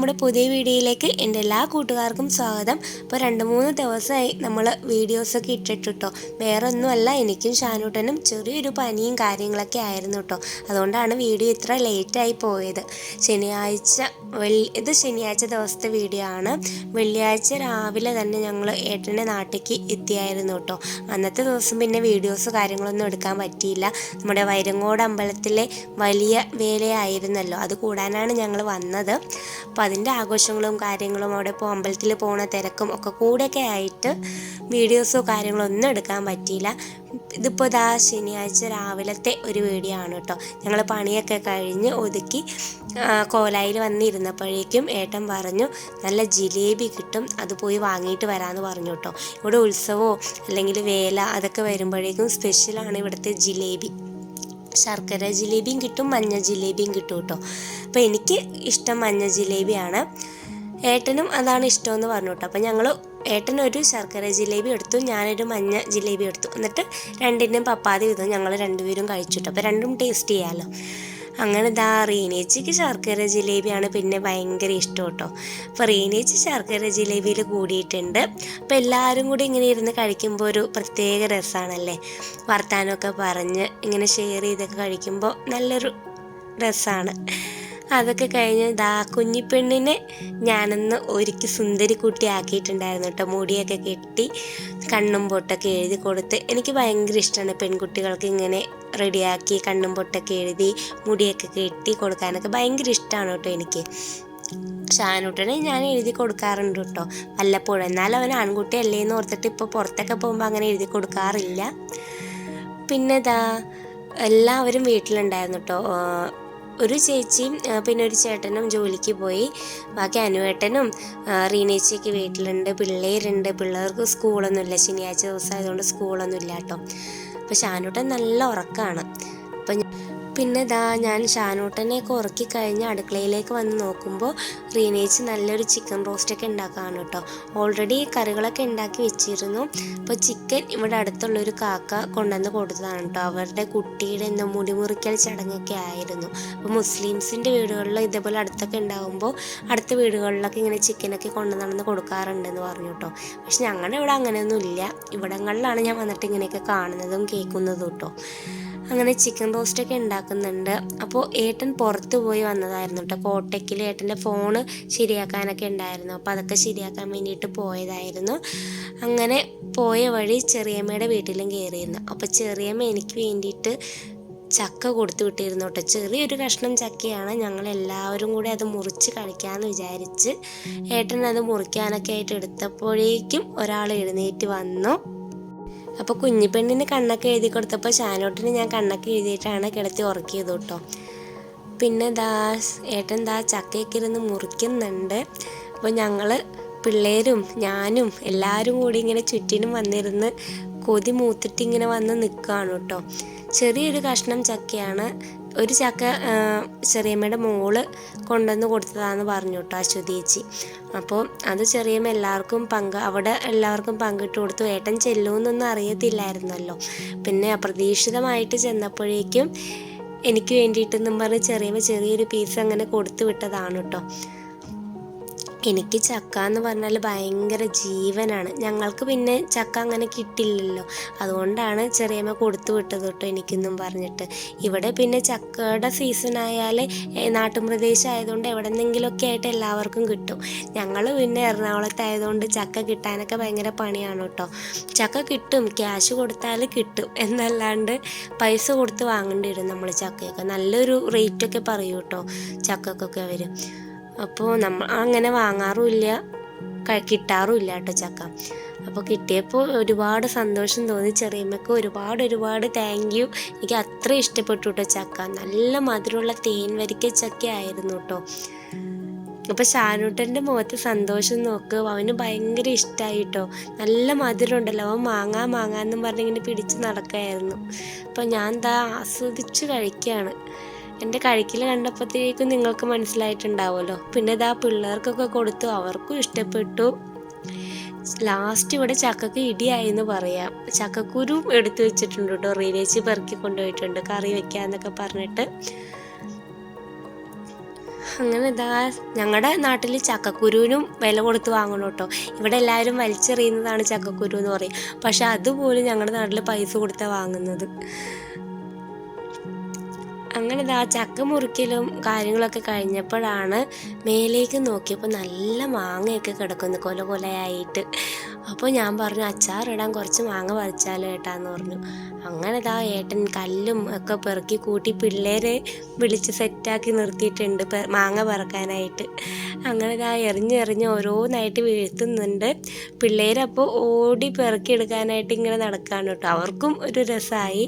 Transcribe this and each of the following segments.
നമ്മുടെ പുതിയ വീഡിയോയിലേക്ക് എന്റെ എല്ലാ കൂട്ടുകാർക്കും സ്വാഗതം. ഇപ്പോൾ രണ്ട് മൂന്ന് ദിവസമായി നമ്മൾ വീഡിയോസൊക്കെ ഇട്ടിട്ടോ വേറെ ഒന്നുമല്ല എനിക്കും ഷാനൂട്ടനും ചെറിയൊരു പനിയും കാര്യങ്ങളൊക്കെ ആയിരുന്നു കേട്ടോ. അതുകൊണ്ടാണ് വീഡിയോ ഇത്ര ലേറ്റായി പോയത്. ശനിയാഴ്ച ഇത് ശനിയാഴ്ച ദിവസത്തെ വീഡിയോ ആണ്. വെള്ളിയാഴ്ച രാവിലെ തന്നെ ഞങ്ങൾ ഏട്ടന്റെ നാട്ടിലേക്ക് എത്തിയായിരുന്നു കേട്ടോ അന്നത്തെ ദിവസം പിന്നെ വീഡിയോസ് കാര്യങ്ങളൊന്നും എടുക്കാൻ പറ്റിയില്ല. നമ്മുടെ വൈരങ്ങോട് അമ്പലത്തിലെ വലിയ വേലയായിരുന്നല്ലോ. അത് കൂടാനാണ് ഞങ്ങൾ വന്നത്. അപ്പോൾ അതിന്റെ ആഘോഷങ്ങളും കാര്യങ്ങളും അവിടെ ഇപ്പോൾ അമ്പലത്തിൽ പോണ തിരക്കും ഒക്കെ കൂടെയൊക്കെ ആയിട്ട് വീഡിയോസോ കാര്യങ്ങളോ ഒന്നും എടുക്കാൻ പറ്റിയില്ല. ഇതിപ്പോൾ ഇതാ ശനിയാഴ്ച രാവിലത്തെ ഒരു വീഡിയോ ആണ് കേട്ടോ ഞങ്ങൾ പണിയൊക്കെ കഴിഞ്ഞ് ഒതുക്കി കോലായിൽ വന്നിരുന്നപ്പോഴേക്കും ഏട്ടൻ പറഞ്ഞു നല്ല ജിലേബി കിട്ടും അത് പോയി വാങ്ങിയിട്ട് വരാമെന്ന് പറഞ്ഞു കേട്ടോ ഇവിടെ ഉത്സവമോ അല്ലെങ്കിൽ വേല അതൊക്കെ വരുമ്പോഴേക്കും സ്പെഷ്യലാണ് ഇവിടുത്തെ ജിലേബി. ശർക്കര ജിലേബിയും കിട്ടും മഞ്ഞ ജിലേബിയും കിട്ടും കേട്ടോ അപ്പോൾ എനിക്ക് ഇഷ്ടം മഞ്ഞ ജിലേബിയാണ്. ഏട്ടനും അതാണ് ഇഷ്ടമെന്ന് പറഞ്ഞു കേട്ടോ അപ്പോൾ ഞങ്ങൾ ഏട്ടൻ ഒരു ശർക്കര ജിലേബി എടുത്തു ഞാനൊരു മഞ്ഞ ജിലേബി എടുത്തു. എന്നിട്ട് രണ്ടിന്റെയും പപ്പാതി വിധം ഞങ്ങൾ രണ്ടുപേരും കഴിച്ചിട്ടു അപ്പോൾ രണ്ടും ടേസ്റ്റ് ചെയ്യാമല്ലോ അങ്ങനെ ദാ റീനേച്ചിക്ക് ശർക്കര ജിലേബിയാണ് പിന്നെ ഭയങ്കര ഇഷ്ടം കേട്ടോ. അപ്പോൾ റീനേച്ചി ശർക്കര ജിലേബിയിൽ കൂടിയിട്ടുണ്ട്. അപ്പോൾ എല്ലാവരും കൂടി ഇങ്ങനെ ഇരുന്ന് കഴിക്കുമ്പോൾ ഒരു പ്രത്യേക രസമാണല്ലേ വർത്താനമൊക്കെ പറഞ്ഞ് ഇങ്ങനെ ഷെയർ ചെയ്തൊക്കെ കഴിക്കുമ്പോൾ നല്ലൊരു രസമാണ് അതൊക്കെ കഴിഞ്ഞ് ദാ കുഞ്ഞിപ്പെണ്ണിനെ ഞാനന്ന് ഒരുക്കി സുന്ദരി കുട്ടി ആക്കിയിട്ടുണ്ടായിരുന്നു കേട്ടോ. മുടിയൊക്കെ കെട്ടി കണ്ണും പൊട്ടൊക്കെ എഴുതി കൊടുത്ത് എനിക്ക് ഭയങ്കര ഇഷ്ടമാണ് പെൺകുട്ടികൾക്ക് ഇങ്ങനെ റെഡിയാക്കി കണ്ണും പൊട്ടൊക്കെ എഴുതി മുടിയൊക്കെ കെട്ടി കൊടുക്കാനൊക്കെ ഭയങ്കര ഇഷ്ടമാണ് കേട്ടോ എനിക്ക്. ഷാനുട്ടനെ ഞാൻ എഴുതി കൊടുക്കാറുണ്ട് കേട്ടോ. വല്ലപ്പോഴും. എന്നാലും അവൻ ആൺകുട്ടി അല്ലേ എന്ന് ഓർത്തിട്ട് ഇപ്പോൾ പുറത്തൊക്കെ പോകുമ്പോൾ അങ്ങനെ എഴുതി കൊടുക്കാറില്ല. പിന്നെ ഇതാ എല്ലാവരും വീട്ടിലുണ്ടായിരുന്നു കേട്ടോ. ഒരു ചേച്ചിയും പിന്നെ ഒരു ചേട്ടനും ജോലിക്ക് പോയി. ബാക്കി അനുവേട്ടനും റീനേച്ചിയൊക്കെ വീട്ടിലുണ്ട്. പിള്ളേരുണ്ട്. പിള്ളേർക്ക് സ്കൂളൊന്നുമില്ല. ശനിയാഴ്ച ദിവസം ആയതുകൊണ്ട് സ്കൂളൊന്നുമില്ല കേട്ടോ. അപ്പോൾ ഷാനൂട്ടൻ നല്ല ഉറക്കമാണ്. പിന്നെ ദാ ഞാൻ ഷാനൂട്ടനെയൊക്കെ ഉറക്കി കഴിഞ്ഞ് അടുക്കളയിലേക്ക് വന്ന് നോക്കുമ്പോൾ റീനേച്ച് നല്ലൊരു ചിക്കൻ റോസ്റ്റൊക്കെ ഉണ്ടാക്കാണ് കേട്ടോ. ഓൾറെഡി കറികളൊക്കെ ഉണ്ടാക്കി വെച്ചിരുന്നു. അപ്പോൾ ചിക്കൻ ഇവിടെ അടുത്തുള്ളൊരു കാക്ക കൊണ്ടുവന്ന് കൊടുത്തതാണ് കേട്ടോ. അവരുടെ കുട്ടിയുടെ എന്തോ മുടിമുറിക്കൽ ചടങ്ങൊക്കെ ആയിരുന്നു. അപ്പോൾ മുസ്ലിംസിന്റെ വീടുകളിൽ ഇതേപോലെ അടുത്തൊക്കെ ഉണ്ടാകുമ്പോൾ അടുത്ത വീടുകളിലൊക്കെ ഇങ്ങനെ ചിക്കനൊക്കെ കൊണ്ടുവന്നു കൊടുക്കാറുണ്ടെന്ന് പറഞ്ഞു കേട്ടോ. പക്ഷെ ഞങ്ങളുടെ ഇവിടെ അങ്ങനെയൊന്നും ഇല്ല ഇവിടങ്ങളിലാണ് ഞാൻ വന്നിട്ട് ഇങ്ങനെയൊക്കെ കാണുന്നതും കേൾക്കുന്നതും കേട്ടോ. അങ്ങനെ ചിക്കൻ റോസ്റ്റൊക്കെ ഉണ്ടാക്കുന്നുണ്ട്. അപ്പോൾ ഏട്ടൻ പുറത്തു പോയി വന്നതായിരുന്നു കേട്ടോ. കോട്ടയ്ക്കിൽ ഏട്ടന്റെ ഫോണ് ശരിയാക്കാനൊക്കെ ഉണ്ടായിരുന്നു. അപ്പോൾ അതൊക്കെ ശരിയാക്കാൻ വേണ്ടിയിട്ട് പോയതായിരുന്നു. അങ്ങനെ പോയ വഴി ചെറിയമ്മയുടെ വീട്ടിലും കയറിയിരുന്നു അപ്പോൾ ചെറിയമ്മ എനിക്ക് വേണ്ടിയിട്ട് ചക്ക കൊടുത്തു വിട്ടിരുന്നു കേട്ടോ. ചെറിയൊരു കഷ്ണം ചക്കയാണ്. ഞങ്ങൾ എല്ലാവരും കൂടി അത് മുറിച്ച് കളിക്കാമെന്ന് വിചാരിച്ച് ഏട്ടൻ അത് മുറിക്കാനൊക്കെ ആയിട്ട് എടുത്തപ്പോഴേക്കും ഒരാൾ എഴുന്നേറ്റ് വന്നു. അപ്പോൾ കുഞ്ഞിപ്പെണ്ണിന് കണ്ണൊക്കെ എഴുതി കൊടുത്തപ്പോൾ ഷാനോട്ടിന് ഞാൻ കണ്ണൊക്കെ എഴുതിയിട്ടാണ് കിടത്തി ഉറക്കിയത് കേട്ടോ. പിന്നെ ദാ ഏട്ടൻ ദാ ചക്കയൊക്കെ ഇരുന്ന് മുറിക്കുന്നുണ്ട്. അപ്പോൾ ഞങ്ങൾ പിള്ളേരും ഞാനും എല്ലാവരും കൂടി ഇങ്ങനെ ചുറ്റിനും വന്നിരുന്ന് കൊതി മൂത്തിട്ട് ഇങ്ങനെ വന്ന് നിൽക്കുകയാണ് കേട്ടോ. ചെറിയൊരു കഷ്ണം ചക്കയാണ്. ഒരു ചക്ക ചെറിയമ്മയുടെ മോൾ കൊണ്ടുവന്ന് കൊടുത്തതാണെന്ന് പറഞ്ഞു കേട്ടോ അശ്വതീച്ചി അപ്പോൾ അത് ചെറിയമ്മ എല്ലാവർക്കും പങ്ക് അവിടെ എല്ലാവർക്കും പങ്കിട്ട് കൊടുത്തു. ഏട്ടൻ ചെല്ലുമെന്നൊന്നും അറിയത്തില്ലായിരുന്നല്ലോ. പിന്നെ അപ്രതീക്ഷിതമായിട്ട് ചെന്നപ്പോഴേക്കും എനിക്ക് വേണ്ടിയിട്ടെന്നും പറഞ്ഞ് ചെറിയമ്മ ചെറിയൊരു പീസ് അങ്ങനെ കൊടുത്തു വിട്ടതാണ് കേട്ടോ. എനിക്ക് ചക്ക എന്ന് പറഞ്ഞാൽ ഭയങ്കര ജീവനാണ്. ഞങ്ങൾക്ക് പിന്നെ ചക്ക അങ്ങനെ കിട്ടില്ലല്ലോ. അതുകൊണ്ടാണ് ചെറിയമ്മ കൊടുത്തു വിട്ടത് കേട്ടോ എനിക്കെന്നും പറഞ്ഞിട്ട്. ഇവിടെ പിന്നെ ചക്കയുടെ സീസൺ ആയാൽ നാട്ടുപ്രദേശം ആയതുകൊണ്ട് എവിടെ നിന്നെങ്കിലുമൊക്കെ ആയിട്ട് എല്ലാവർക്കും കിട്ടും. ഞങ്ങൾ പിന്നെ എറണാകുളത്തായതുകൊണ്ട് ചക്ക കിട്ടാനൊക്കെ ഭയങ്കര പണിയാണ് കേട്ടോ. ചക്ക കിട്ടും ക്യാഷ് കൊടുത്താൽ കിട്ടും. എന്നല്ലാണ്ട് പൈസ കൊടുത്ത് വാങ്ങേണ്ടി വരും നമ്മൾ ചക്കയൊക്കെ. നല്ലൊരു റേറ്റൊക്കെ പറയൂ കേട്ടോ ചക്കക്കൊക്കെ അവർ അപ്പോൾ നമ്മൾ അങ്ങനെ വാങ്ങാറുമില്ല. കിട്ടാറുമില്ല കേട്ടോ ചക്ക. അപ്പോൾ കിട്ടിയപ്പോൾ ഒരുപാട് സന്തോഷം തോന്നി ചെറിയമ്മയ്ക്ക്. ഒരുപാട് ഒരുപാട് താങ്ക് യു എനിക്ക് അത്ര ഇഷ്ടപ്പെട്ടു കേട്ടോ ചക്ക. നല്ല മധുരമുള്ള തേൻ വരിക്ക ചക്ക ആയിരുന്നു കേട്ടോ. അപ്പോൾ ഷാനൂട്ടന്റെ മുഖത്ത് സന്തോഷം നോക്ക്. അവന് ഭയങ്കര ഇഷ്ടമായി കേട്ടോ. നല്ല മധുരം ഉണ്ടല്ലോ അവൻ മാങ്ങാ മാങ്ങാന്നും പറഞ്ഞിങ്ങനെ പിടിച്ച് നടക്കായിരുന്നു. അപ്പോൾ ഞാൻ എന്താ ആസ്വദിച്ച് കഴിക്കുകയാണ് എന്റെ കഴിക്കൽ കണ്ടപ്പോഴത്തേക്കും നിങ്ങൾക്ക് മനസ്സിലായിട്ടുണ്ടാവുമല്ലോ. പിന്നെ ഇതാ പിള്ളേർക്കൊക്കെ കൊടുത്തു അവർക്കും ഇഷ്ടപ്പെട്ടു. ലാസ്റ്റ് ഇവിടെ ചക്കക്ക് ഇടിയായെന്ന് പറയാം. ചക്കക്കുരും എടുത്തു വെച്ചിട്ടുണ്ട് കേട്ടോ റീനേച്ച് പെറുക്കി കൊണ്ടുപോയിട്ടുണ്ട് കറി വെക്കാന്നൊക്കെ പറഞ്ഞിട്ട്. അങ്ങനെ ഇതാ ഞങ്ങളുടെ നാട്ടിൽ ചക്കക്കുരുവിനും വില കൊടുത്ത് വാങ്ങണം കേട്ടോ. ഇവിടെ എല്ലാവരും വലിച്ചെറിയുന്നതാണ് ചക്കക്കുരു എന്ന് പറയും. പക്ഷെ അതുപോലും ഞങ്ങളുടെ നാട്ടിൽ പൈസ കൊടുത്താണ് വാങ്ങുന്നത്. അങ്ങനെ ആ ചക്ക മുറിക്കലും കാര്യങ്ങളൊക്കെ കഴിഞ്ഞപ്പോഴാണ് മേലേക്ക് നോക്കിയപ്പോൾ നല്ല മാങ്ങയൊക്കെ കിടക്കുന്നു കൊല കൊലയായിട്ട്. അപ്പോൾ ഞാൻ പറഞ്ഞു അച്ചാറിടാൻ കുറച്ച് മാങ്ങ പറിച്ചാലോ ഏട്ടാന്ന് പറഞ്ഞു. അങ്ങനെ ഇതാ ഏട്ടൻ കല്ലും ഒക്കെ പെറുക്കി കൂട്ടി പിള്ളേരെ വിളിച്ച് സെറ്റാക്കി നിർത്തിയിട്ടുണ്ട് മാങ്ങ പറക്കാനായിട്ട്. അങ്ങനെ ഇതാ എറിഞ്ഞെറിഞ്ഞ് ഓരോന്നായിട്ട് വീഴ്ത്തുന്നുണ്ട്. പിള്ളേരപ്പോൾ ഓടി പെറുക്കി എടുക്കാനായിട്ട് ഇങ്ങനെ നടക്കുകയാണ് കേട്ടോ. അവർക്കും ഒരു രസമായി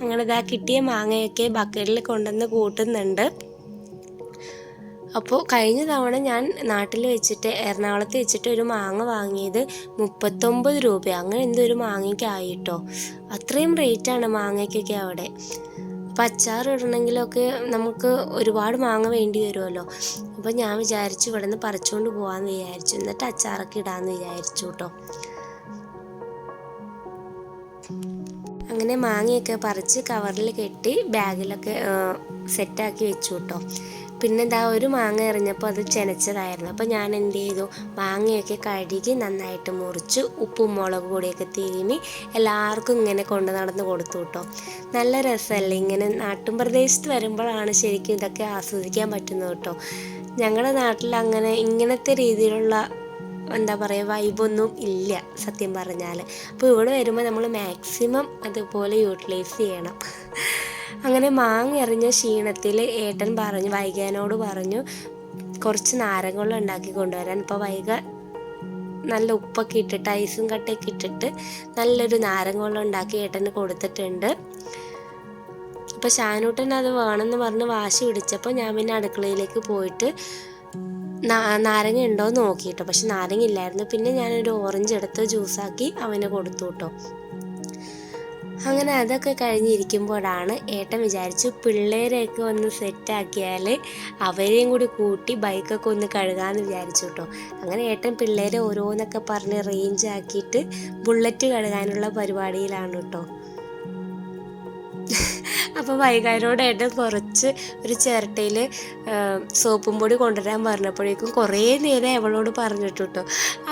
അങ്ങനെ ഇതാ കിട്ടിയ മാങ്ങയൊക്കെ ബക്കറ്റിൽ കൊണ്ടുവന്ന് കൂട്ടുന്നുണ്ട്. അപ്പോൾ കഴിഞ്ഞ തവണ ഞാൻ നാട്ടിൽ വെച്ചിട്ട് എറണാകുളത്ത് വെച്ചിട്ട് ഒരു മാങ്ങ വാങ്ങിയത് മുപ്പത്തൊമ്പത് രൂപ അങ്ങനെ എന്തോ ഒരു മാങ്ങയ്ക്ക് ആയിട്ടോ അത്രയും റേറ്റാണ് മാങ്ങയ്ക്കൊക്കെ അവിടെ. അപ്പം അച്ചാർ ഇടണമെങ്കിലൊക്കെ നമുക്ക് ഒരുപാട് മാങ്ങ വേണ്ടി വരുമല്ലോ. അപ്പോൾ ഞാൻ വിചാരിച്ചു ഇവിടെ നിന്ന് പറിച്ചുകൊണ്ട് പോകാമെന്ന് വിചാരിച്ചു. എന്നിട്ട് അച്ചാറൊക്കെ ഇടാമെന്ന് വിചാരിച്ചു കേട്ടോ അങ്ങനെ മാങ്ങയൊക്കെ പറിച്ച് കവറിൽ കെട്ടി ബാഗിലൊക്കെ സെറ്റാക്കി വെച്ചു കേട്ടോ പിന്നെ ഇതാ ഒരു മാങ്ങ എറിഞ്ഞപ്പോൾ അത് ചെനച്ചതായിരുന്നു. അപ്പോൾ ഞാൻ എന്ത് ചെയ്തു? മാങ്ങയൊക്കെ കഴുകി നന്നായിട്ട് മുറിച്ച് ഉപ്പും മുളക് പൊടിയൊക്കെ തിരുമി എല്ലാവർക്കും ഇങ്ങനെ കൊണ്ട് നടന്ന് കൊടുത്തു കേട്ടോ. നല്ല രസമല്ലേ ഇങ്ങനെ നാട്ടും പ്രദേശത്ത് വരുമ്പോഴാണ് ശരിക്കും ഇതൊക്കെ ആസ്വദിക്കാൻ പറ്റുന്നത് കേട്ടോ. ഞങ്ങളുടെ നാട്ടിൽ അങ്ങനെ ഇങ്ങനത്തെ രീതിയിലുള്ള എന്താ പറയുക വൈബൊന്നും ഇല്ല സത്യം പറഞ്ഞാൽ. അപ്പോൾ ഇവിടെ വരുമ്പോൾ നമ്മൾ മാക്സിമം അതുപോലെ യൂട്ടിലൈസ് ചെയ്യണം. അങ്ങനെ മാങ്ങ എറിഞ്ഞ ക്ഷീണത്തിൽ ഏട്ടൻ പറഞ്ഞു വൈകാനോട് പറഞ്ഞു കുറച്ച് നാരങ്ങളും ഉണ്ടാക്കി കൊണ്ടുവരാൻ. ഇപ്പോൾ വൈക നല്ല ഉപ്പൊക്കെ ഇട്ടിട്ട് ഐസും കട്ടയൊക്കെ ഇട്ടിട്ട് നല്ലൊരു നാരങ്ങ ഉണ്ടാക്കി ഏട്ടന് കൊടുത്തിട്ടുണ്ട്. അപ്പോൾ ഷാനൂട്ടൻ അത് വേണമെന്ന് പറഞ്ഞ് വാശി പിടിച്ചപ്പോൾ ഞാൻ പിന്നെ അടുക്കളയിലേക്ക് പോയിട്ട് നാരങ്ങ ഉണ്ടോ എന്ന് നോക്കിയിട്ടോ. പക്ഷെ നാരങ്ങ ഇല്ലായിരുന്നു. പിന്നെ ഞാനൊരു ഓറഞ്ച് എടുത്ത് ജ്യൂസാക്കി അവന് കൊടുത്തു കേട്ടോ. അങ്ങനെ അതൊക്കെ കഴിഞ്ഞിരിക്കുമ്പോഴാണ് ഏട്ടൻ വിചാരിച്ചു പിള്ളേരെയൊക്കെ ഒന്ന് സെറ്റാക്കിയാൽ അവരെയും കൂടി കൂട്ടി ബൈക്കൊക്കെ ഒന്ന് കഴുകാമെന്ന് വിചാരിച്ചു കേട്ടോ അങ്ങനെ ഏട്ടൻ പിള്ളേരെ ഓരോന്നൊക്കെ പറഞ്ഞ് റേഞ്ച് ആക്കിയിട്ട് ബുള്ളറ്റ് കഴുകാനുള്ള പരിപാടിയിലാണ് കേട്ടോ അപ്പോൾ വൈകാരോടായിട്ട് കുറച്ച് ഒരു ചിരട്ടയിൽ സോപ്പും പൊടി കൊണ്ടുവരാൻ പറഞ്ഞപ്പോഴേക്കും കുറേ നേരം അവളോട് പറഞ്ഞിട്ടു കേട്ടോ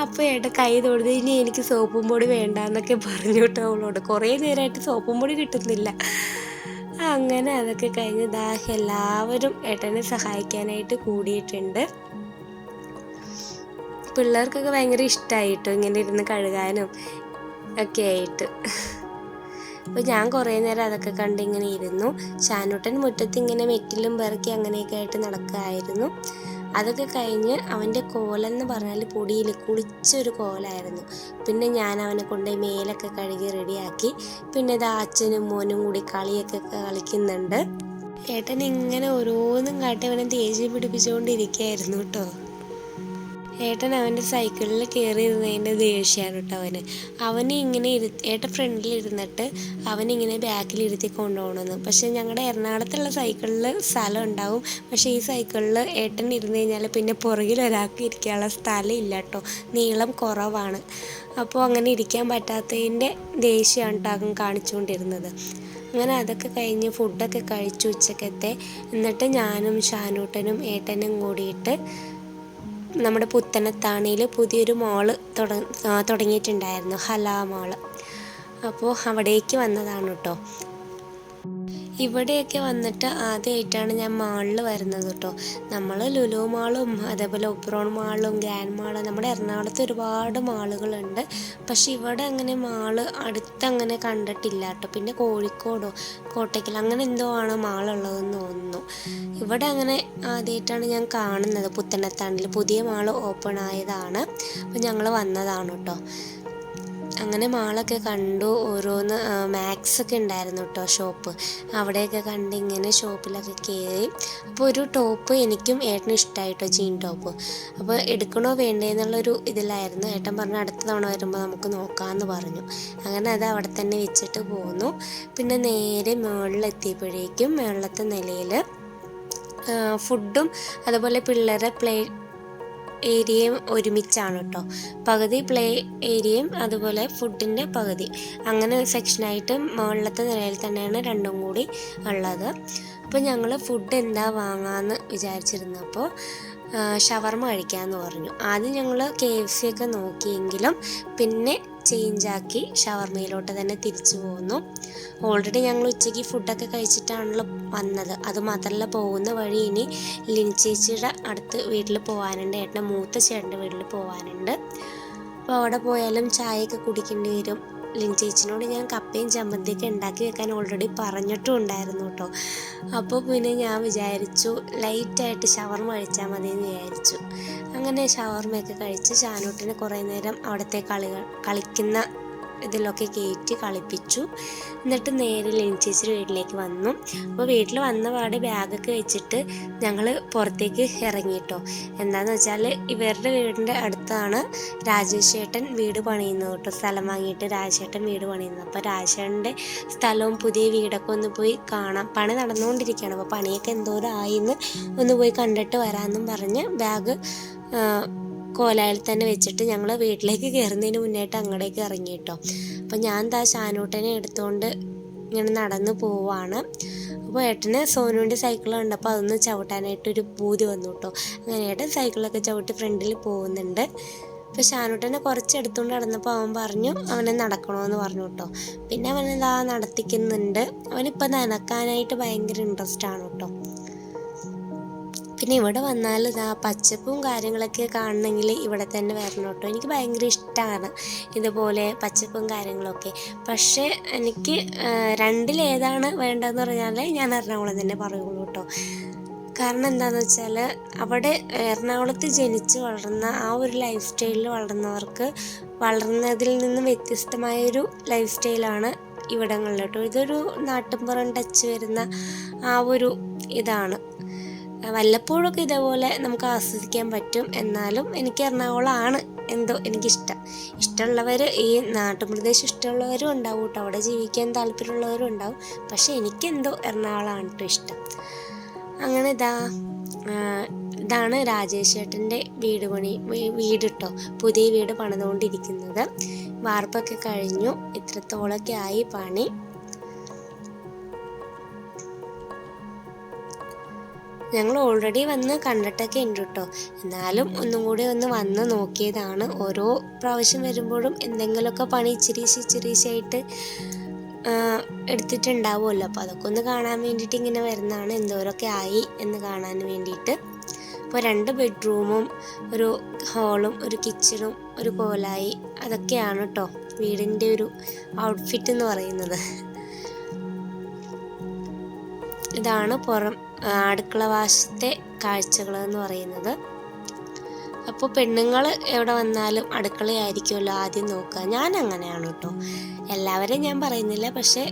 അപ്പോൾ ഏട്ട കൈ തൊഴുത് ഇനി എനിക്ക് സോപ്പും പൊടി വേണ്ട എന്നൊക്കെ പറഞ്ഞു അവളോട്. കുറേ നേരമായിട്ട് സോപ്പും പൊടി കിട്ടുന്നില്ല. അങ്ങനെ അതൊക്കെ കഴിഞ്ഞ് ദാ എല്ലാവരും ഏട്ടനെ സഹായിക്കാനായിട്ട് കൂടിയിട്ടുണ്ട്. പിള്ളേർക്കൊക്കെ ഭയങ്കര ഇഷ്ടമായിട്ടോ ഇങ്ങനെ ഇരുന്ന് കഴുകാനും ഒക്കെ ആയിട്ട്. അപ്പോൾ ഞാൻ കുറേ നേരം അതൊക്കെ കണ്ട് ഇങ്ങനെ ഇരുന്നു. ഷാനൂട്ടൻ മുറ്റത്ത് ഇങ്ങനെ മെറ്റിലും പെറുക്കി അങ്ങനെയൊക്കെ ആയിട്ട് നടക്കുകയായിരുന്നു അതൊക്കെ കഴിഞ്ഞ് അവന്റെ കോലെന്ന് പറഞ്ഞാൽ പൊടിയിൽ കുളിച്ചൊരു കോലായിരുന്നു. പിന്നെ ഞാൻ അവനെ കൊണ്ട് മേലൊക്കെ കഴുകി റെഡിയാക്കി. പിന്നെ ഇത് അച്ഛനും മോനും കൂടി കളിയൊക്കെ കളിക്കുന്നുണ്ട്. ഏട്ടൻ ഇങ്ങനെ ഓരോന്നും കാട്ടി അവനെ തേജി പിടിപ്പിച്ചുകൊണ്ടിരിക്കുകയായിരുന്നു കേട്ടോ. ഏട്ടൻ അവന്റെ സൈക്കിളിൽ കയറി ഇരുന്നതിന്റെ ദേഷ്യമാണ് കേട്ടോ അവന്. അവന് ഇങ്ങനെ ഇരു ഏട്ടൻ ഫ്രണ്ടിൽ ഇരുന്നിട്ട് അവനിങ്ങനെ ബാക്കിൽ ഇരുത്തി കൊണ്ടുപോകണമെന്ന്. പക്ഷേ ഞങ്ങളുടെ എറണാകുളത്തുള്ള സൈക്കിളിൽ സ്ഥലം ഉണ്ടാവും. പക്ഷേ ഈ സൈക്കിളിൽ ഏട്ടൻ ഇരുന്ന് കഴിഞ്ഞാൽ പിന്നെ പുറകിൽ ഒരാൾക്ക് ഇരിക്കാനുള്ള സ്ഥലം ഇല്ല കേട്ടോ. നീളം കുറവാണ്. അപ്പോൾ അങ്ങനെ ഇരിക്കാൻ പറ്റാത്തതിന്റെ ദേഷ്യമാണ് കേട്ടോ കാണിച്ചുകൊണ്ടിരുന്നത്. അങ്ങനെ അതൊക്കെ കഴിഞ്ഞ് ഫുഡൊക്കെ കഴിച്ചു ഉച്ചക്കത്തെ. എന്നിട്ട് ഞാനും ഷാനൂട്ടനും ഏട്ടനും കൂടിയിട്ട് നമ്മുടെ പുത്തനത്താണിയിൽ പുതിയൊരു മോൾ തുട തുടങ്ങിയിട്ടുണ്ടായിരുന്നു. ഹല മോൾ. അപ്പോൾ അവിടേക്ക് വന്നതാണ് കേട്ടോ ഇവിടെയൊക്കെ വന്നിട്ട് ആദ്യമായിട്ടാണ് ഞാൻ മാളിൽ വരുന്നത് കേട്ടോ. നമ്മൾ ലുലു മാളും അതേപോലെ ഒബ്രോൺ മാളും ഗ്രാൻഡ് മാളും നമ്മുടെ എറണാകുളത്ത് ഒരുപാട് മാളുകളുണ്ട്. പക്ഷെ ഇവിടെ അങ്ങനെ മാൾ അടുത്തങ്ങനെ കണ്ടിട്ടില്ല കേട്ടോ. പിന്നെ കോഴിക്കോടോ കോട്ടയ്ക്കൽ അങ്ങനെ എന്തോ ആണ് മാളുള്ളതെന്ന് തോന്നുന്നു. ഇവിടെ അങ്ങനെ ആദ്യമായിട്ടാണ് ഞാൻ കാണുന്നത് പുത്തനത്താണ്ടിൽ പുതിയ മാൾ ഓപ്പൺ ആയതാണ്. അപ്പോൾ ഞങ്ങൾ വന്നതാണ് കേട്ടോ. അങ്ങനെ മാളൊക്കെ കണ്ടു. ഓരോന്ന് മാക്സ് ഒക്കെ ഉണ്ടായിരുന്നു കേട്ടോ ഷോപ്പ് അവിടെയൊക്കെ കണ്ട് ഇങ്ങനെ ഷോപ്പിലൊക്കെ കയറി അപ്പോൾ ഒരു ടോപ്പ് എനിക്കും ഏട്ടനും ഇഷ്ടമായിട്ടോ ജീൻ ടോപ്പ് അപ്പോൾ എടുക്കണോ വേണ്ടേ എന്നുള്ളൊരു ഇതിലായിരുന്നു. ഏട്ടൻ പറഞ്ഞു അടുത്ത തവണ വരുമ്പോൾ നമുക്ക് നോക്കാമെന്ന് പറഞ്ഞു. അങ്ങനെ അത് അവിടെ തന്നെ വെച്ചിട്ട് പോന്നു. പിന്നെ നേരെ മുകളിലെത്തിയപ്പോഴേക്കും മുകളിലത്തെ നിലയിൽ ഫുഡും അതുപോലെ പിള്ളേരെ പ്ലേ ഏരിയയും ഒരുമിച്ചാണ് കേട്ടോ. പകുതി പ്ലേ ഏരിയയും അതുപോലെ ഫുഡിന്റെ പകുതി. അങ്ങനെ സെക്ഷനായിട്ട് മുകളിലത്തെ നിലയിൽ തന്നെയാണ് രണ്ടും കൂടി ഉള്ളത്. അപ്പോൾ ഞങ്ങൾ ഫുഡ് എന്താ വാങ്ങാമെന്ന് വിചാരിച്ചിരുന്നപ്പോൾ ഷവർമ കഴിക്കാമെന്ന് പറഞ്ഞു. ആദ്യം ഞങ്ങൾ കെ എഫ് സി ഒക്കെ നോക്കിയെങ്കിലും പിന്നെ ചേഞ്ചാക്കി ഷവർമയിലോട്ട് തന്നെ തിരിച്ചു പോകുന്നു ഓൾറെഡി ഞങ്ങൾ ഉച്ചയ്ക്ക് ഫുഡൊക്കെ കഴിച്ചിട്ടാണല്ലോ വന്നത്. അത് മാത്രമല്ല പോകുന്ന വഴി ഇനി ലിൻചേച്ചിയുടെ അടുത്ത് വീട്ടിൽ പോകാനുണ്ട് ഏട്ടന്റെ മൂത്ത ചേട്ടന്റെ വീട്ടിൽ പോകാനുണ്ട് അപ്പോൾ അവിടെ പോയാലും ചായയൊക്കെ കുടിക്കേണ്ടി വരും. ലിൻ ചേച്ചിനോട് ഞാൻ കപ്പയും ചമ്മന്തിയൊക്കെ ഉണ്ടാക്കി വെക്കാൻ ഓൾറെഡി പറഞ്ഞിട്ടും ഉണ്ടായിരുന്നു കേട്ടോ അപ്പോൾ പിന്നെ ഞാൻ വിചാരിച്ചു ലൈറ്റായിട്ട് ഷവർമ കഴിച്ചാൽ മതി എന്ന് വിചാരിച്ചു. അങ്ങനെ ഷവർമയൊക്കെ കഴിച്ച് ഷാനൂട്ടിനെ കുറേ നേരം അവിടുത്തെ കളികൾ കളിക്കുന്ന ഇതിലൊക്കെ കയറ്റി കളിപ്പിച്ചു. എന്നിട്ട് നേരെ ലിൻചേച്ചിയുടെ വീട്ടിലേക്ക് വന്നു. അപ്പോൾ വീട്ടിൽ വന്ന പാടെ ബാഗൊക്കെ വെച്ചിട്ട് ഞങ്ങൾ പുറത്തേക്ക് ഇറങ്ങിയിട്ടോ എന്താണെന്ന് വെച്ചാൽ ഇവരുടെ വീടിന്റെ അടുത്താണ് രാജേഷേട്ടൻ വീട് പണിയുന്നത് കേട്ടോ. സ്ഥലം വാങ്ങിയിട്ട് രാജേട്ടൻ വീട് പണിയുന്നത്. അപ്പോൾ രാജേട്ടന്റെ സ്ഥലവും പുതിയ വീടൊക്കെ ഒന്ന് പോയി കാണാം. പണി നടന്നുകൊണ്ടിരിക്കുകയാണ്. അപ്പോൾ പണിയൊക്കെ എന്തോരം ആയിന്ന് ഒന്ന് പോയി കണ്ടിട്ട് വരാമെന്നും പറഞ്ഞ് ബാഗ് കോലായിൽ തന്നെ വെച്ചിട്ട് ഞങ്ങൾ വീട്ടിലേക്ക് കയറുന്നതിന് മുന്നേട്ട് അങ്ങോട്ടേക്ക് ഇറങ്ങി കേട്ടോ അപ്പം ഞാൻ ദാ ഷാനൂട്ടനെ എടുത്തുകൊണ്ട് ഇങ്ങനെ നടന്നു പോവാണ്. അപ്പോൾ ഏട്ടന് സോനുവിന്റെ സൈക്കിൾ കണ്ടപ്പോൾ അതൊന്ന് ചവിട്ടാനായിട്ടൊരു പൂതി വന്നു കേട്ടോ. അങ്ങനെ ഏട്ടൻ സൈക്കിളൊക്കെ ചവിട്ടി ഫ്രണ്ടിൽ പോകുന്നുണ്ട്. അപ്പോൾ ഷാനൂട്ടനെ കുറച്ച് എടുത്തുകൊണ്ട് നടന്നപ്പോൾ അവൻ പറഞ്ഞു അവനെ നടക്കണമെന്ന് പറഞ്ഞു കേട്ടോ. പിന്നെ അവനെന്താ നടത്തിക്കുന്നുണ്ട്. അവനിപ്പോൾ നനക്കാനായിട്ട് ഭയങ്കര ഇൻട്രസ്റ്റ് ആണ് കേട്ടോ. പിന്നെ ഇവിടെ വന്നാൽ ഇതാ പച്ചപ്പും കാര്യങ്ങളൊക്കെ കാണണമെങ്കിൽ ഇവിടെ തന്നെ വരണം കേട്ടോ. എനിക്ക് ഭയങ്കര ഇഷ്ടമാണ് ഇതുപോലെ പച്ചപ്പും കാര്യങ്ങളൊക്കെ. പക്ഷേ എനിക്ക് രണ്ടിലേതാണ് വേണ്ടതെന്ന് പറഞ്ഞാൽ ഞാൻ എറണാകുളം തന്നെ പറയുള്ളൂ കേട്ടോ. കാരണം എന്താണെന്ന് വെച്ചാൽ അവിടെ എറണാകുളത്ത് ജനിച്ച് വളർന്ന ആ ഒരു ലൈഫ് സ്റ്റൈലിൽ വളർന്നവർക്ക് വളർന്നതിൽ നിന്നും വ്യത്യസ്തമായൊരു ലൈഫ് സ്റ്റൈലാണ് ഇവിടങ്ങളിൽ കേട്ടോ. ഇതൊരു നാട്ടിൻപുറം ടച്ച് വരുന്ന ആ ഒരു ഇതാണ്. വല്ലപ്പോഴൊക്കെ ഇതേപോലെ നമുക്ക് ആസ്വദിക്കാൻ പറ്റും. എന്നാലും എനിക്ക് എറണാകുളമാണ് എന്തോ എനിക്കിഷ്ടം. ഇഷ്ടമുള്ളവർ ഈ നാട്ടുപ്രദേശം ഇഷ്ടമുള്ളവരും ഉണ്ടാവും കേട്ടോ. അവിടെ ജീവിക്കാൻ താല്പര്യമുള്ളവരും ഉണ്ടാവും. പക്ഷെ എനിക്കെന്തോ എറണാകുളമാണ് കേട്ടോ ഇഷ്ടം. അങ്ങനെ ഇതാ ഇതാണ് രാജേഷ് ചേട്ടന്റെ വീട് പണി വീട് കേട്ടോ. പുതിയ വീട് പണിതുകൊണ്ടിരിക്കുന്നത്. വാർപ്പൊക്കെ കഴിഞ്ഞു. ഇത്രത്തോളൊക്കെ ആയി പണി. ഞങ്ങൾ ഓൾറെഡി വന്ന് കണ്ടിട്ടൊക്കെ ഉണ്ട് കേട്ടോ എന്നാലും ഒന്നും കൂടി ഒന്ന് വന്ന് നോക്കിയതാണ്. ഓരോ പ്രാവശ്യം വരുമ്പോഴും എന്തെങ്കിലുമൊക്കെ പണി ഇച്ചിരി ഇച്ചിരീശായിട്ട് എടുത്തിട്ടുണ്ടാവുമല്ലോ. അപ്പോൾ അതൊക്കെ ഒന്ന് കാണാൻ വേണ്ടിയിട്ട് ഇങ്ങനെ വരുന്നതാണ്. എന്തോരൊക്കെ ആയി എന്ന് കാണാൻ വേണ്ടിയിട്ട്. അപ്പോൾ രണ്ട് ബെഡ്റൂമും ഒരു ഹാളും ഒരു കിച്ചണും ഒരു കോലായി അതൊക്കെയാണ് കേട്ടോ വീടിന്റെ ഒരു ഔട്ട്ഫിറ്റ് എന്ന് പറയുന്നത്. ഇതാണ് പുറം അടുക്കള വാശത്തെ കാഴ്ചകൾ എന്ന് പറയുന്നത്. അപ്പോൾ പെണ്ണുങ്ങൾ എവിടെ വന്നാലും അടുക്കളയായിരിക്കുമല്ലോ ആദ്യം നോക്കുക. ഞാൻ അങ്ങനെയാണ് കേട്ടോ. എല്ലാവരെയും ഞാൻ പറയുന്നില്ല പക്ഷേ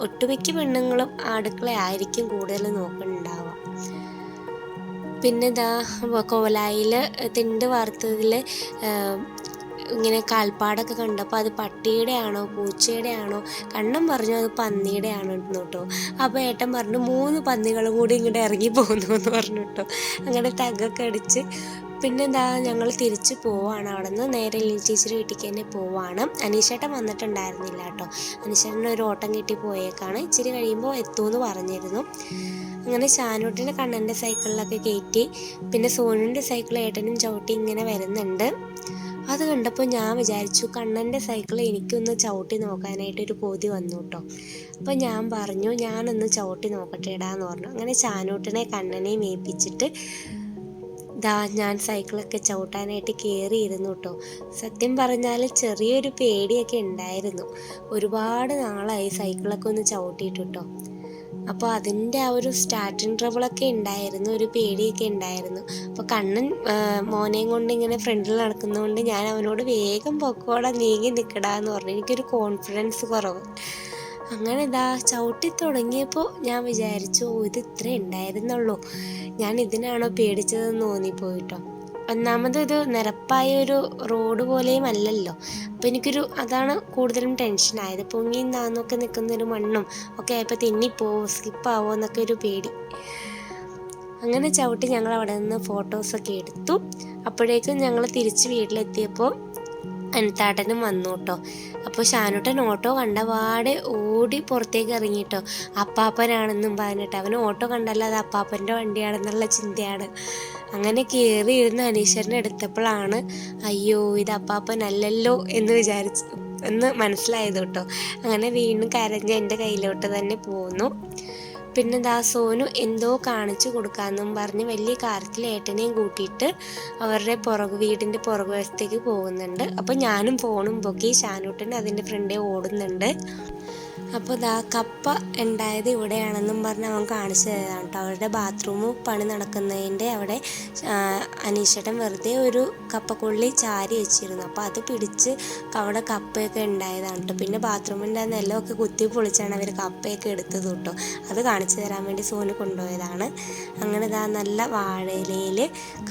ഒട്ടുമിക്ക പെണ്ണുങ്ങളും അടുക്കളയായിരിക്കും കൂടുതൽ നോക്കുന്നുണ്ടാവുക പിന്നെ ഇതാ കോലായിൽ തിണ്ട് വാർത്തതിൽ ഇങ്ങനെ കാൽപ്പാടൊക്കെ കണ്ടപ്പോൾ അത് പട്ടിയുടെ ആണോ പൂച്ചയുടെ ആണോ കണ്ണം പറഞ്ഞു അത് പന്നിയുടെ ആണ് കേട്ടോ. അപ്പോൾ ഏട്ടൻ പറഞ്ഞു മൂന്ന് പന്നികളും കൂടി ഇങ്ങോട്ട് ഇറങ്ങി പോകുന്നു എന്ന് പറഞ്ഞു കേട്ടോ. അങ്ങനെ തകൊക്കെ അടിച്ച് പിന്നെ എന്താ ഞങ്ങൾ തിരിച്ച് പോവാണ്. അവിടെ നിന്ന് നേരെ ലീ ടീച്ചർ വീട്ടിലേക്ക് തന്നെ പോവാണ്. അനീഷേട്ടൻ വന്നിട്ടുണ്ടായിരുന്നില്ല കേട്ടോ. അനീഷേട്ടൻ ഒരു ഓട്ടം കിട്ടി പോയേക്കാണ്. ഇച്ചിരി കഴിയുമ്പോൾ എത്തുമെന്ന് പറഞ്ഞിരുന്നു. അങ്ങനെ ഷാനൂട്ടിന്റെ കണ്ണന്റെ സൈക്കിളിലൊക്കെ കയറ്റി പിന്നെ സോനുവിന്റെ സൈക്കിൾ ഏട്ടനും ചവിട്ടി ഇങ്ങനെ വരുന്നുണ്ട്. അത് കണ്ടപ്പോൾ ഞാൻ വിചാരിച്ചു കണ്ണന്റെ സൈക്കിൾ എനിക്കൊന്ന് ചവിട്ടി നോക്കാനായിട്ട് ഒരു പോതി വന്നു കേട്ടോ അപ്പോൾ ഞാൻ പറഞ്ഞു ഞാനൊന്ന് ചവിട്ടി നോക്കട്ടെ ഇടാന്ന് പറഞ്ഞു. അങ്ങനെ ചാനൂട്ടിനെ കണ്ണനെയും ഏൽപ്പിച്ചിട്ട് ദാ ഞാൻ സൈക്കിളൊക്കെ ചവിട്ടാനായിട്ട് കയറിയിരുന്നു കേട്ടോ സത്യം പറഞ്ഞാൽ ചെറിയൊരു പേടിയൊക്കെ ഉണ്ടായിരുന്നു. ഒരുപാട് നാളായി സൈക്കിളൊക്കെ ഒന്ന് ചവിട്ടിയിട്ട് കേട്ടോ അപ്പോൾ അതിന്റെ ആ ഒരു സ്റ്റാർട്ടിങ് ട്രബിളൊക്കെ ഉണ്ടായിരുന്നു ഒരു പേടിയൊക്കെ ഉണ്ടായിരുന്നു അപ്പോൾ കണ്ണൻ മോനെയും കൊണ്ട് ഇങ്ങനെ ഫ്രണ്ടിൽ നടക്കുന്നതുകൊണ്ട് ഞാൻ അവനോട് വേഗം പൊക്കോടെ നീങ്ങി നിൽക്കടാന്ന് പറഞ്ഞു. എനിക്കൊരു കോൺഫിഡൻസ് കുറവ്. അങ്ങനെ ഇതാ ചവിട്ടി തുടങ്ങിയപ്പോൾ ഞാൻ വിചാരിച്ചു ഇത് ഇത്ര ഉണ്ടായിരുന്നുള്ളൂ ഞാൻ ഇതിനാണോ പേടിച്ചതെന്ന് തോന്നിപ്പോയിട്ടോ ഒന്നാമത് ഇത് നിരപ്പായ ഒരു റോഡ് പോലെയും അല്ലല്ലോ. അപ്പോൾ എനിക്കൊരു അതാണ് കൂടുതലും ടെൻഷനായത് പൊങ്ങി നാന്നൊക്കെ നിൽക്കുന്ന ഒരു മണ്ണും ഒക്കെ ആയപ്പോൾ തെന്നിപ്പോവോ സ്കിപ്പാവോ എന്നൊക്കെ ഒരു പേടി. അങ്ങനെ ചവിട്ടി ഞങ്ങൾ അവിടെ നിന്ന് ഫോട്ടോസൊക്കെ എടുത്തു. അപ്പോഴേക്കും ഞങ്ങൾ തിരിച്ച് വീട്ടിലെത്തിയപ്പോൾ അനിത്താട്ടനും വന്നു കേട്ടോ അപ്പോൾ ഷാനുട്ടൻ ഓട്ടോ കണ്ട പാടെ ഓടി പുറത്തേക്ക് ഇറങ്ങി കേട്ടോ അപ്പാപ്പനാണെന്നും പറഞ്ഞിട്ട്. അവൻ ഓട്ടോ കണ്ടല്ലോ അത് അപ്പാപ്പന്റെ വണ്ടിയാണെന്നുള്ള ചിന്തയാണ്. അങ്ങനെ കയറി ഇരുന്ന് അനീശ്വരനെ എടുത്തപ്പോഴാണ് അയ്യോ ഇത് അപ്പാപ്പനല്ലല്ലോ എന്ന് വിചാരിച്ച് എന്ന് മനസ്സിലായത് കേട്ടോ. അങ്ങനെ വീണ്ടും കരഞ്ഞ് എന്റെ കയ്യിലോട്ട് തന്നെ പോന്നു. പിന്നെ ദാ സോനു എന്തോ കാണിച്ചു കൊടുക്കാമെന്നും പറഞ്ഞ് വലിയ കാര്യത്തിൽ ഏട്ടനെയും കൂട്ടിയിട്ട് അവരുടെ പുറകു വീടിന്റെ പുറകു വശത്തേക്ക് പോകുന്നുണ്ട്. അപ്പോൾ ഞാനും ഫോണും പൊക്കി ഷാനൂട്ടൻ അതിന്റെ ഫ്രണ്ടേ ഓടുന്നുണ്ട്. അപ്പോൾ ദാ കപ്പ ഉണ്ടായത് ഇവിടെയാണെന്നും പറഞ്ഞ് അവൻ കാണിച്ചു തരാം കേട്ടോ. അവരുടെ ബാത്റൂമും പണി നടക്കുന്നതിന്റെ അവിടെ അനീഷേട്ടൻ വെറുതെ ഒരു കപ്പക്കൊള്ളി ചാരി വെച്ചിരുന്നു. അപ്പോൾ അത് പിടിച്ച് അവിടെ കപ്പയൊക്കെ ഉണ്ടായതാണ് കേട്ടോ പിന്നെ ബാത്റൂമിന്റെ നിലമൊക്കെ കുത്തി പൊളിച്ചാണ് അവർ കപ്പയൊക്കെ എടുത്തത് കേട്ടോ അത് കാണിച്ചു തരാൻ വേണ്ടി സോന് കൊണ്ടുപോയതാണ്. അങ്ങനെ ഇതാ നല്ല വാഴയിലയിൽ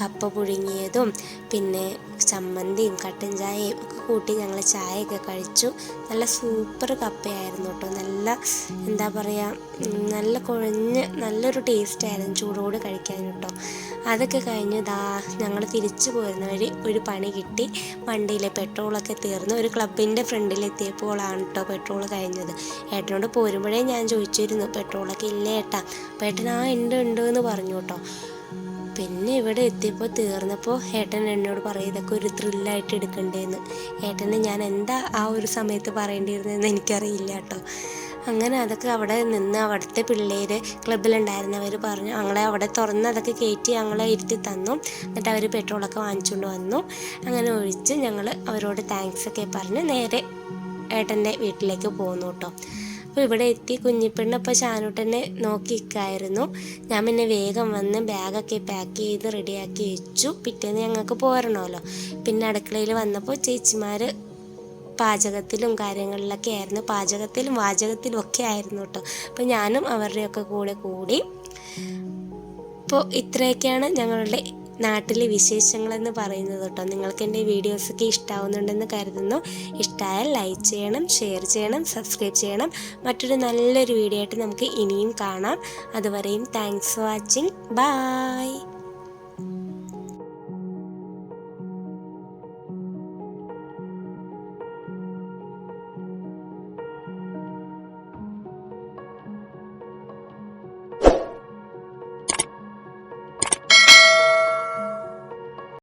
കപ്പ പുഴുങ്ങിയതും പിന്നെ ചമ്മന്തിയും കട്ടൻ ചായയും ഒക്കെ കൂട്ടി ഞങ്ങൾ ചായയൊക്കെ കഴിച്ചു. നല്ല സൂപ്പർ കപ്പയായിരുന്നു കേട്ടോ നല്ല എന്താ പറയുക നല്ല കുഴഞ്ഞ് നല്ലൊരു ടേസ്റ്റ് ആയിരുന്നു ചൂടോട് കഴിക്കാൻ കേട്ടോ അതൊക്കെ കഴിഞ്ഞ് ദാ ഞങ്ങൾ തിരിച്ചു പോരുന്ന വഴി ഒരു പണി കിട്ടി. വണ്ടിയിലെ പെട്രോളൊക്കെ തീർന്നു ഒരു ക്ലബിന്റെ ഫ്രണ്ടിലെത്തിയപ്പോഴാണ് കേട്ടോ പെട്രോൾ കഴിഞ്ഞത്. ഏട്ടനോട് പോരുമ്പോഴേ ഞാൻ ചോദിച്ചിരുന്നു പെട്രോളൊക്കെ ഇല്ലേ ഏട്ടാ? അപ്പോൾ ഏട്ടൻ ആ ഉണ്ട് ഉണ്ട് എന്ന് പറഞ്ഞു കേട്ടോ പിന്നെ ഇവിടെ എത്തിയപ്പോൾ തീർന്നപ്പോൾ ഏട്ടൻ എന്നോട് പറയും ഇതൊക്കെ ഒരു ത്രില്ലായിട്ട് എടുക്കണ്ടേന്ന്. ഏട്ടന് ഞാൻ എന്താ ആ ഒരു സമയത്ത് പറയേണ്ടിയിരുന്നതെന്ന് എനിക്കറിയില്ല കേട്ടോ അങ്ങനെ അതൊക്കെ അവിടെ നിന്ന് അവിടുത്തെ പിള്ളേർ ക്ലബിലുണ്ടായിരുന്നവർ പറഞ്ഞു ഞങ്ങളെ അവിടെ തുറന്ന് അതൊക്കെ കയറ്റി ഞങ്ങളെ ഇരുത്തി തന്നു. എന്നിട്ട് അവർ പെട്രോളൊക്കെ വാങ്ങിച്ചുകൊണ്ട് വന്നു. അങ്ങനെ ഒഴിച്ച് ഞങ്ങൾ അവരോട് താങ്ക്സ് ഒക്കെ പറഞ്ഞ് നേരെ ഏട്ടന്റെ വീട്ടിലേക്ക് പോന്നു കേട്ടോ അപ്പോൾ ഇവിടെ എത്തി കുഞ്ഞിപ്പെണ്ണ് അപ്പോൾ ഷാനൂട്ടനെ നോക്കി നിൽക്കായിരുന്നു ഞാൻ പിന്നെ വേഗം വന്ന് ബാഗൊക്കെ പാക്ക് ചെയ്ത് റെഡിയാക്കി വെച്ചു. പിറ്റേന്ന് ഞങ്ങൾക്ക് പോരണമല്ലോ. പിന്നെ അടുക്കളയിൽ വന്നപ്പോൾ ചേച്ചിമാർ പാചകത്തിലും കാര്യങ്ങളിലൊക്കെ ആയിരുന്നു. പാചകത്തിലും വാചകത്തിലും ഒക്കെ ആയിരുന്നു കേട്ടോ അപ്പോൾ ഞാനും അവരുടെയൊക്കെ കൂടെ കൂടി. അപ്പോൾ ഇത്രയൊക്കെയാണ് ഞങ്ങളുടെ നാട്ടിലെ വിശേഷങ്ങളെന്ന് പറയുന്നത് കേട്ടോ നിങ്ങൾക്ക് എന്റെ വീഡിയോസൊക്കെ ഇഷ്ടാവുന്നുണ്ടെന്ന് കരുതുന്നു. ഇഷ്ടമായാൽ ലൈക്ക് ചെയ്യണം ഷെയർ ചെയ്യണം സബ്സ്ക്രൈബ് ചെയ്യണം. മറ്റൊരു നല്ലൊരു വീഡിയോ ആയിട്ട് നമുക്ക് ഇനിയും കാണാം. അതുവരെയും താങ്ക്സ് ഫോർ വാച്ചിങ് ബായ്